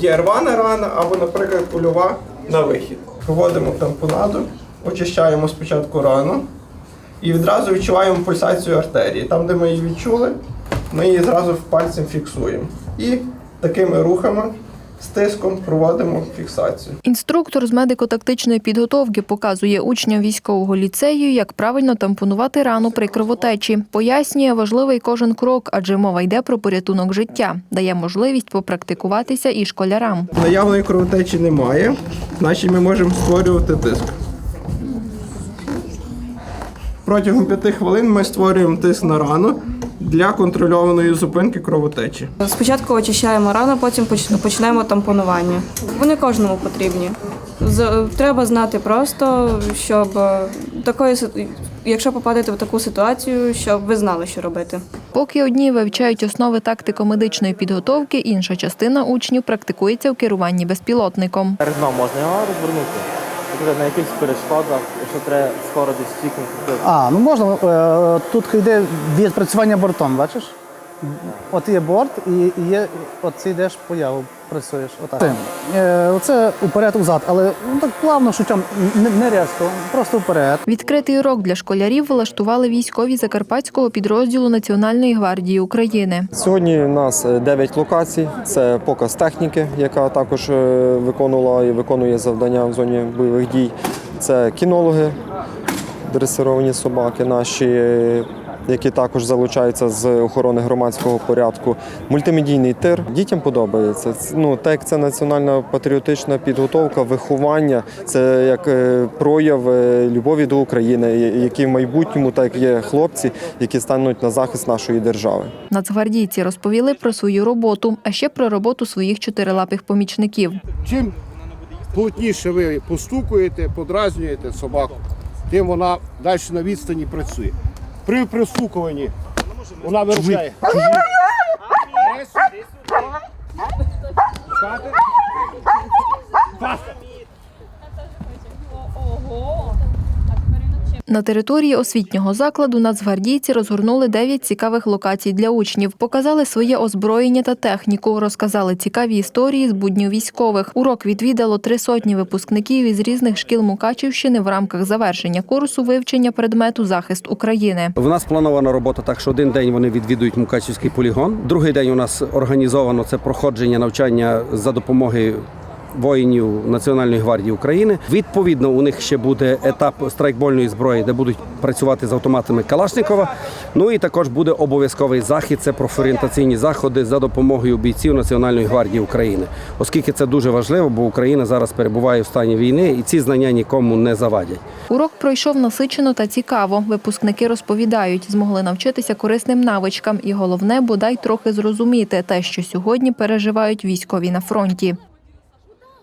є рвана рана або, наприклад, кульова на вихід. Проводимо тампонаду, очищаємо спочатку рану і відразу відчуваємо пульсацію артерії. Там, де ми її відчули, ми її зразу пальцем фіксуємо. І такими рухами з тиском проводимо фіксацію. Інструктор з медико-тактичної підготовки показує учням військового ліцею, як правильно тампонувати рану при кровотечі. Пояснює важливий кожен крок, адже мова йде про порятунок життя. Дає можливість попрактикуватися і школярам. Наявної кровотечі немає, значить ми можемо створювати тиск. Протягом 5 хвилин ми створюємо тиск на рану для контрольованої зупинки кровотечі. Спочатку очищаємо рану, потім поч- починаємо тампонування. Вони кожному потрібні. З- Треба знати просто, щоб е, такої якщо попадете в таку ситуацію, щоб ви знали, що робити. Поки одні вивчають основи тактико-медичної підготовки, інша частина учнів практикується в керуванні безпілотником. Перед можна його розвернути. На якихось перешкодах, якщо треба скоро десь стікнути. А, ну можна. е, Тут йде відпрацювання бортом, бачиш? От є борт і є, от ти йдеш по яву, працюєш. Отак. Е, Оце уперед узад, але ну, так плавно, шутям, не, не різко, просто вперед. Відкритий урок для школярів влаштували військові закарпатського підрозділу Національної гвардії України. Сьогодні у нас е, 9 локацій. Це показ техніки, яка також е, виконувала і виконує завдання в зоні бойових дій. Це кінологи, дресировані собаки наші, е, які також залучаються з охорони громадського порядку. Мультимедійний тир. Дітям подобається. Ну, так як це національна патріотична підготовка, виховання, це як е, прояв е, любові до України, які в майбутньому так є хлопці, які стануть на захист нашої держави. Нацгвардійці розповіли про свою роботу, а ще про роботу своїх чотирилапих помічників. Чим плотніше ви постукуєте, подразнюєте собаку, тим вона далі на відстані працює. При пристукуванні вона вирушає. Стати. На території освітнього закладу нацгвардійці розгорнули 9 цікавих локацій для учнів, показали своє озброєння та техніку, розказали цікаві історії з буднів військових. Урок відвідало три сотні випускників із різних шкіл Мукачівщини в рамках завершення курсу вивчення предмету захист України. У нас планована робота так, що один день вони відвідують Мукачівський полігон. Другий день у нас організовано це проходження навчання за допомогою воїнів Національної гвардії України. Відповідно, у них ще буде етап страйкбольної зброї, де будуть працювати з автоматами Калашникова. Ну і також буде обов'язковий захід. Це профорієнтаційні заходи за допомогою бійців Національної гвардії України, оскільки це дуже важливо, бо Україна зараз перебуває в стані війни, і ці знання нікому не завадять. Урок пройшов насичено та цікаво. Випускники розповідають, змогли навчитися корисним навичкам і головне, бодай трохи зрозуміти те, що сьогодні переживають військові на фронті.